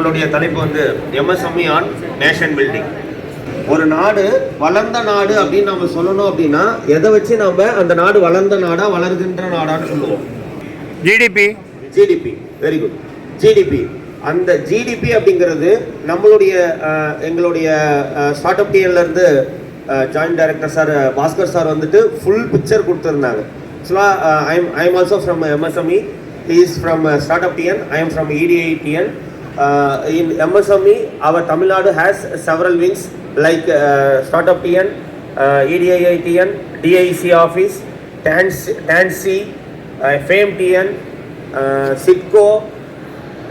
நம்மளுடைய தலைப்பு வந்து எம்எஸ்எம்இ ஆன் நேஷன் பில்டிங் ஒரு நாடு வளர்ந்த நாடு அப்படின்னு நம்ம சொல்லணும் அப்படின்னா எதை வச்சு நம்ம அந்த நாடு வளர்ந்த நாடா வளர்கின்ற நாடான்னு சொல்லுவோம். GDP GDP very good GDP அந்த ஜிடிபி அப்படிங்கிறது நம்மளுடைய எங்களுடைய ஸ்டார்ட் அப் இருந்து joint director sir Bhaskar sir வந்துட்டு ஃபுல் பிக்சர் கொடுத்துருந்தாங்க. ஆக்சுவலாக I'm I'm also from MSME is from start up TN I am from EDITN in Uh, in MSME, our Tamil Nadu has several wings like uh, Startup TN, uh, EDIITN, DIC office, TANC, uh, FAME TN, SITCO,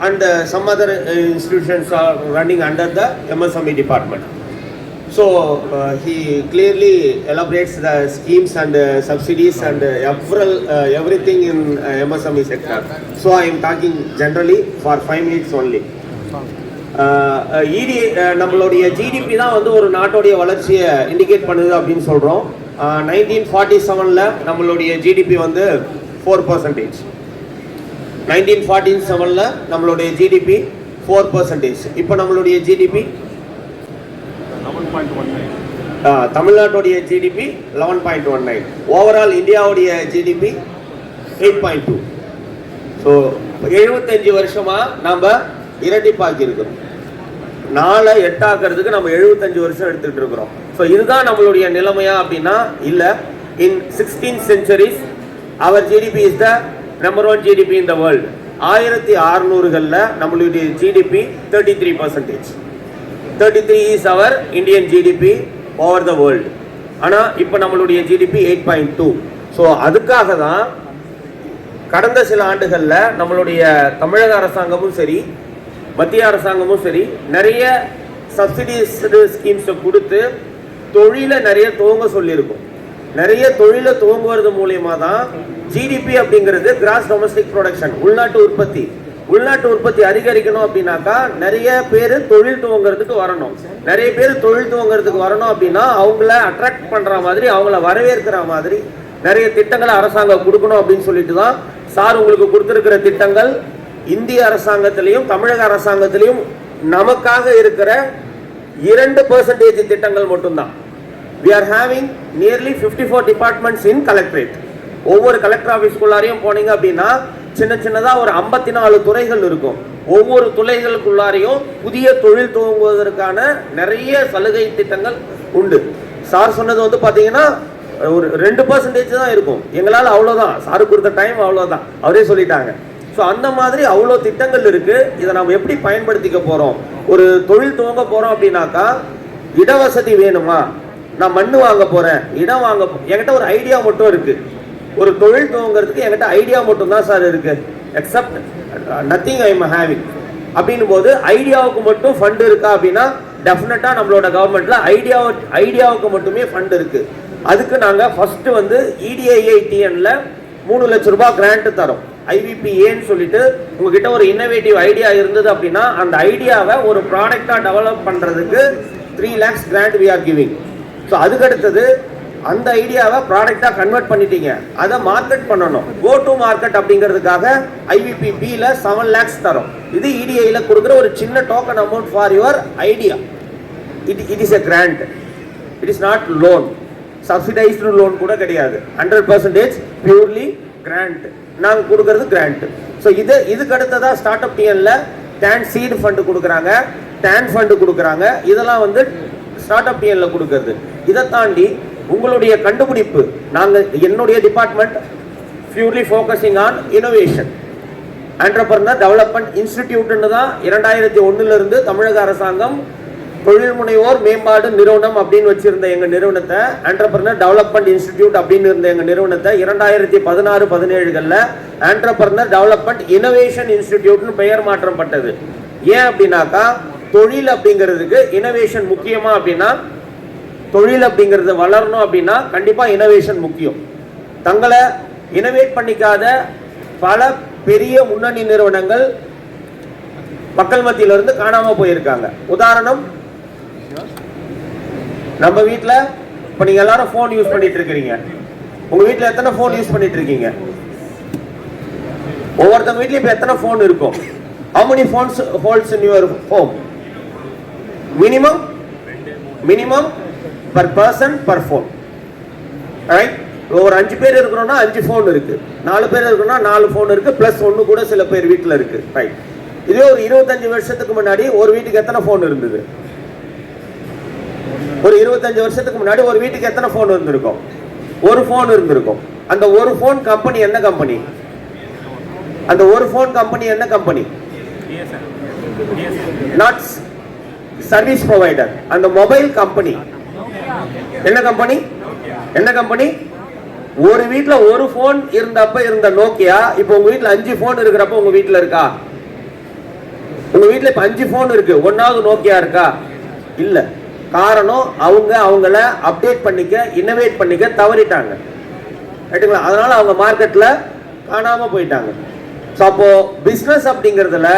and some other institutions are running under the MSME department. So uh, he clearly elaborates the schemes and uh, subsidies and uh, every, uh, everything in uh, MSME sector. So I am talking generally for five minutes only. Uh, uh, ED uh, நம்மளுடைய GDP தான் வந்து ஒரு நாட்டுடைய வளர்ச்சியை indicate பண்ணுது அப்படின்னு சொல்கிறோம் nineteen forty செவனில் நம்மளுடைய ஜிடிபி வந்து ஃபோர் பர்சன்டேஜ் நைன்டீன் ஃபார்ட்டின் செவனில் நம்மளுடைய ஜிடிபி ஃபோர் பர்சன்டேஜ் இப்போ நம்மளுடைய ஜிடிபி தமிழ்நாட்டுடைய GDP eleven point one nine overall இந்தியாவுடைய GDP eight point two so எழுபத்தஞ்சு வருஷமாக நம்ம இரட்டிப்பாக்கி இருக்கிறோம் நாளை எட்டாக்குறதுக்கு நம்ம எழுபத்தஞ்சு வருஷம் எடுத்துகிட்டு இருக்கிறோம் ஸோ இதுதான் நம்மளுடைய நிலைமையா அப்படின்னா இல்லை. In sixteen centuries our GDP is the number one GDP in the world ஆயிரத்தி அறுநூறுகளில் நம்மளுடைய GDP thirty three percentage thirty three is our Indian GDP over the world ஆனால் இப்போ நம்மளுடைய GDP eight point two so அதுக்காக தான் கடந்த சில ஆண்டுகளில் நம்மளுடைய தமிழக அரசாங்கமும் சரி மத்திய அரசாங்கமும் சரி நிறைய சப்சிடிஸ்டு ஸ்கீம்ஸை கொடுத்து தொழிலை நிறைய துவங்க சொல்லியிருக்கும். நிறைய தொழிலை துவங்குவது மூலயமா தான் ஜிடிபி அப்படிங்கிறது கிராஸ் டொமஸ்டிக் ப்ரொடக்ஷன் உள்நாட்டு உற்பத்தி. உள்நாட்டு உற்பத்தி அதிகரிக்கணும் அப்படின்னாக்கா நிறைய பேர் தொழில் துவங்கிறதுக்கு வரணும். நிறைய பேர் தொழில் துவங்கிறதுக்கு வரணும் அப்படின்னா அவங்கள அட்ராக்ட் பண்ற மாதிரி அவங்கள வரவேற்கிற மாதிரி நிறைய திட்டங்களை அரசாங்கம் கொடுக்கணும் அப்படின்னு சொல்லிட்டு தான் சார் உங்களுக்கு கொடுத்துருக்கிற திட்டங்கள் இந்திய அரசாங்கத்திலையும் தமிழக அரசாங்கத்திலையும் நமக்காக இருக்கிற இரண்டு பர்சன்டேஜ் திட்டங்கள் மட்டும்தான். We are having nearly fifty four departments in collectorate ஒவ்வொரு கலெக்டர் ஆஃபீஸ்க்குள்ளாரையும் போனீங்க அப்படின்னா சின்ன சின்னதாக ஒரு ஐம்பத்தி நாலு துறைகள் இருக்கும். ஒவ்வொரு துறைகளுக்குள்ளாரையும் புதிய தொழில் துவங்குவதற்கான நிறைய சலுகை திட்டங்கள் உண்டு. சார் சொன்னது வந்து பார்த்தீங்கன்னா ஒரு ரெண்டு பர்சன்டேஜ் தான் இருக்கும். எங்களால் அவ்வளோதான் சாரு கொடுத்த டைம் அவ்வளோதான் அவரே சொல்லிட்டாங்க. ஸோ அந்த மாதிரி அவ்வளோ திட்டங்கள் இருக்குது இதை நம்ம எப்படி பயன்படுத்திக்க போகிறோம் ஒரு தொழில் துவங்க போகிறோம் அப்படின்னாக்கா இடவசதி வேணுமா? நான் மண் வாங்க போகிறேன் இடம் வாங்க என்கிட்ட ஒரு ஐடியா மட்டும் இருக்குது ஒரு தொழில் துவங்குறதுக்கு என்கிட்ட ஐடியா மட்டும்தான் சார் இருக்கு. Except nothing uh, I am having அப்படின்னும் போது ஐடியாவுக்கு மட்டும் ஃபண்ட் இருக்கா அப்படின்னா டெஃபினட்டாக நம்மளோட கவர்மெண்ட்ல ஐடியா ஐடியாவுக்கு மட்டுமே ஃபண்ட் இருக்கு. அதுக்கு நாங்கள் ஃபர்ஸ்ட் வந்து E இடிஐஐடிஎன்ல மூணு லட்ச ரூபாய் கிராண்ட் தரோம். ஐவிபிஏன்னு சொல்லிட்டு உங்ககிட்ட ஒரு இன்னோவேட்டிவ் ஐடியா இருந்தது அப்படின்னா அந்த ஐடியாவை ஒரு ப்ராடக்டா டெவலப் பண்றதுக்கு three lakhs grant we are giving so அதுக்கடுத்தது அந்த ஐடியாவை ப்ராடக்டாக கன்வெர்ட் பண்ணிட்டீங்க. அதை மார்க்கெட் பண்ணணும். கோ டு மார்க்கெட் அப்படிங்கிறதுக்காக ஐவிபி பியில் செவன் லேக்ஸ் தரோம். இது இடிஐயில் கொடுக்குற ஒரு சின்ன token amount for your idea it it is a grant it is not loan subsidised loan கூட கிடையாது. ஹண்ட்ரட் பர்சன்டேஜ் பியூர்லி கிராண்ட் நாங்கள் கொடுக்கறது கிராண்ட் ஸோ இது இதுக்கு அடுத்ததாக ஸ்டார்ட் அப் டிஎனில் டேன் சீடு ஃபண்டு கொடுக்குறாங்க. டேன் ஃபண்டு கொடுக்குறாங்க. இதெல்லாம் வந்து ஸ்டார்ட் அப் டிஎனில் கொடுக்கறது. இதை தாண்டி உங்களுடைய கண்டுபிடிப்பு நாங்கள் என்னுடைய department purely focusing on innovation entrepreneur development இன்ஸ்டிடியூட்னு தான் இரண்டாயிரத்தி ஒண்ணுல தமிழக அரசாங்கம் தொழில் முனைவோர் மேம்பாடு நிறுவனம் அப்படின்னு வச்சிருந்த எங்கள் நிறுவனத்தை ஆண்டர்பர்னர் டெவலப்மெண்ட் இன்ஸ்டிடியூட் அப்படின்னு இருந்த எங்கள் நிறுவனத்தை இரண்டாயிரத்தி பதினாறு பதினேழுகளில் ஆண்டர்பர்னர் டெவலப்மெண்ட் இனோவேஷன் இன்ஸ்டிடியூட்னு பெயர் மாற்றப்பட்டது. ஏன் அப்படின்னாக்கா தொழில் அப்படிங்கிறதுக்கு இனோவேஷன் முக்கியமா அப்படின்னா தொழில் அப்படிங்கிறது வளரணும் அப்படின்னா கண்டிப்பாக இனோவேஷன் முக்கியம். தங்களை இனோவேட் பண்ணிக்காத பல பெரிய முன்னணி நிறுவனங்கள் மக்கள் மத்தியிலிருந்து இருந்து போயிருக்காங்க. உதாரணம் நம்ம வீட்டில் இப்போ நீங்க எல்லாரும் ஃபோன் யூஸ் பண்ணிட்டு இருக்கிறீங்க. உங்க வீட்டில் எத்தனை ஃபோன் யூஸ் பண்ணிட்டு இருக்கீங்க? ஒவ்வொருத்தவங்க வீட்லயும் இப்போ எத்தனை ஃபோன் இருக்கும்? How many phones holds in your home minimum minimum per person per phone right ஒரு அஞ்சு பேர் இருக்கிறோம்னா அஞ்சு ஃபோன் இருக்கு. நாலு பேர் இருக்கணும்னா நாலு ஃபோன் இருக்கு ப்ளஸ் ஒன்று கூட சில பேர் வீட்டில் இருக்கு. ரைட் இதே ஒரு இருபத்தஞ்சு வருஷத்துக்கு முன்னாடி ஒரு வீட்டுக்கு எத்தனை ஃபோன் இருந்தது? ஒரு இருபத்தஞ்சு வருஷத்துக்கு முன்னாடி ஒரு வீட்டுக்கு எத்தனை ஃபோன் இருந்திருக்கும்? ஒரு ஃபோன் இருந்திருக்கும். அந்த ஒரு ஃபோன் கம்பெனி என்ன கம்பெனி அந்த ஒரு ஃபோன் கம்பெனி என்ன கம்பெனி நாட் சர்வீஸ் ப்ரொவைடர் அந்த மொபைல் கம்பெனி என்ன கம்பெனி என்ன கம்பெனி ஒரு வீட்ல ஒரு ஃபோன் இருந்தப்ப இருந்த நோக்கியா இப்போ உங்க வீட்டில் அஞ்சு ஃபோன் இருக்கிறப்ப உங்க வீட்டில் இருக்கா? உங்க வீட்டில் இப்போ அஞ்சு ஃபோன் இருக்கு. ஒன்னாவது நோக்கியா இருக்கா? இல்லை. காரணம் அவங்க அவங்கள அப்டேட் பண்ணிக்க இன்னோவேட் பண்ணிக்க தவறிட்டாங்க. ரைட்டுங்களா அதனால அவங்க மார்க்கெட்ல காணாமல் போயிட்டாங்க. ஸோ அப்போது பிஸ்னஸ் அப்படிங்கிறதுல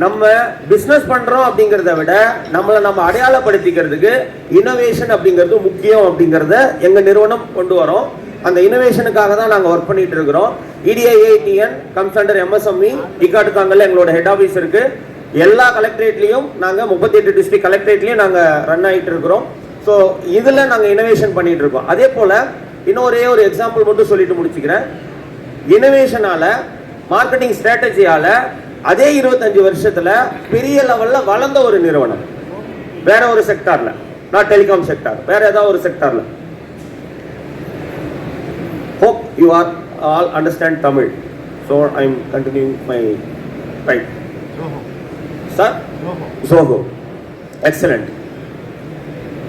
நம்ம பிஸ்னஸ் பண்றோம் அப்படிங்கிறத விட நம்மளை நம்ம அடையாளப்படுத்திக்கிறதுக்கு இனோவேஷன் அப்படிங்கிறது முக்கியம் அப்படிங்கிறத எங்க நிறுவனம் கொண்டு வரோம். அந்த இனோவேஷனுக்காக தான் நாங்கள் ஒர்க் பண்ணிட்டு இருக்கிறோம். இடிஐஏடிஎன் கம்சண்டர் அண்டர் எம்எஸ்எம்இ இக்காட்டுத்தாங்கல்ல எங்களோட ஹெட் ஆஃபீஸ் இருக்கு. எல்லா கலெக்டரேட்லையும் நாங்கள் முப்பத்தி எட்டு டிஸ்ட்ரிக்ட் கலெக்டரேட்லையும் நாங்கள் ரன் ஆகிட்டு இருக்கிறோம். ஸோ இதில் நாங்கள் இனோவேஷன் பண்ணிட்டு இருக்கோம். அதே போல் இன்னும் ஒரே ஒரு எக்ஸாம்பிள் மட்டும் சொல்லிட்டு முடிச்சுக்கிறேன். இனோவேஷனால மார்க்கெட்டிங் ஸ்ட்ராட்டஜியால அதே இருபத்தஞ்சு வருஷத்துல பெரிய லெவல்ல வளர்ந்த ஒரு நிறுவனம். வேற ஒரு செக்டார்ல நான் டெலிகாம் செக்டார் வேற ஏதாவது ஒரு செக்டார்ல hope you are all understand Tamil so I am continue my right sir Zoho. Excellent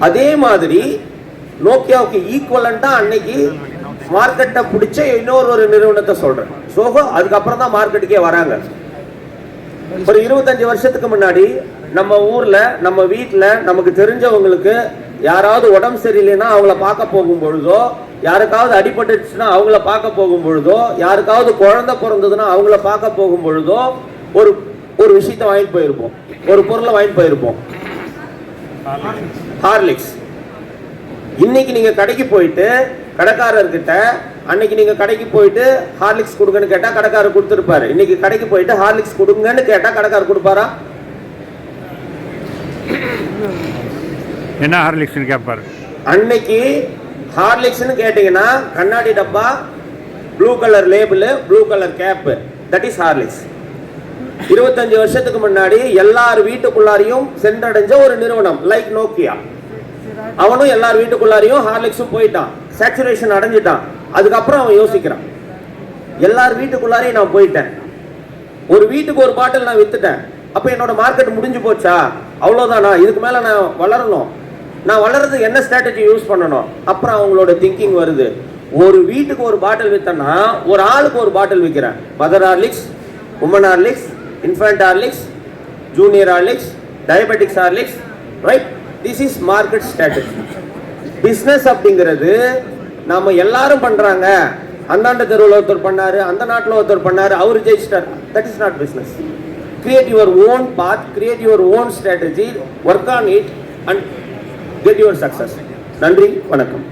அதே மாதிரி நோக்கியாவுக்கு ஈக்குவலண்டா அன்னைக்கு மார்க்கெட்டை பிடிச்ச இன்னொரு ஒரு நிறுவனத்தை சொல்றேன். சோஹோ அதுக்கப்புறம் தான் மார்க்கெட்டுக்கே வராங்க. ஒரு இருபத்தஞ்சு வருஷத்துக்கு முன்னாடி நம்ம ஊர்ல நம்ம வீட்டில் நமக்கு தெரிஞ்சவங்களுக்கு யாராவது உடம்பு சரியில்லைன்னா அவங்கள பார்க்க போகும் பொழுதோ யாருக்காவது அடிபட்டுச்சுன்னா அவங்கள பார்க்க போகும் பொழுதோ யாருக்காவது குழந்தை பிறந்ததுன்னா அவங்கள பார்க்க போகும் பொழுதோ ஒரு ஒரு விஷயத்தை வாங்கிட்டு போயிருப்போம். ஒரு பொருளை வாங்கிட்டு போயிருப்போம். ஹார்லிக்ஸ். இன்னைக்கு நீங்க கடைக்கு போயிட்டு கடைக்காரர்கிட்ட அன்னைக்கு நீங்க கடைக்கு போயிட்டு ஹார்லிக்ஸ் கொடுங்கன்னு கேட்டா கடைக்காரர் கொடுத்துருப்பாரு. இன்னைக்கு கடைக்கு போயிட்டு ஹார்லிக்ஸ் கொடுங்கன்னு கேட்டா கடைக்காரர் கொடுப்பாரா? என்ன ஹார்லிக்ஸ்னு கேட்பாரு அன்னைக்கு ஹார்லிக்ஸ்னு கேட்டீங்கன்னா கண்ணாடி டப்பா blue colour label blue colour cap that is Horlicks இருபத்தஞ்சு வருஷத்துக்கு முன்னாடி எல்லார் வீட்டுக்குள்ளாரையும் சென்றடைஞ்ச ஒரு நிறுவனம் லைக் நோக்கியா அவனும் எல்லார் வீட்டுக்குள்ளாரையும் ஹார்லிக்ஸும் போயிட்டான். சேச்சுரேஷன் அடைஞ்சிட்டான். அதுக்கப்புறம் அவன் யோசிக்கிறான். எல்லார் வீட்டுக்குள்ளாரையும் நான் போயிட்டேன். ஒரு வீட்டுக்கு ஒரு பாட்டில் நான் வித்துட்டேன். அப்போ என்னோட மார்க்கெட் முடிஞ்சு போச்சா? அவ்வளோதானா இதுக்கு மேலே நான் வளரணும். நான் வளர்றதுக்கு என்ன ஸ்ட்ராட்டஜி யூஸ் பண்ணணும்? அப்புறம் அவங்களோட திங்கிங் வருது. ஒரு வீட்டுக்கு ஒரு பாட்டில் விற்றேன்னா ஒரு ஆளுக்கு ஒரு bottle விற்கிறேன் mother Horlicks woman Horlicks infant Horlicks junior Horlicks diabetics Horlicks right this is market strategy business அப்படிங்கிறது நாம் எல்லாரும் பண்றாங்க. அந்தாண்ட தெருவில் ஒருத்தர் பண்ணாரு அந்த நாட்டில் ஒருத்தர் பண்ணாரு அவர் ஜெயிச்சிட்டார். That is not business create your own path create your own strategy work on it and get your success நன்றி வணக்கம்.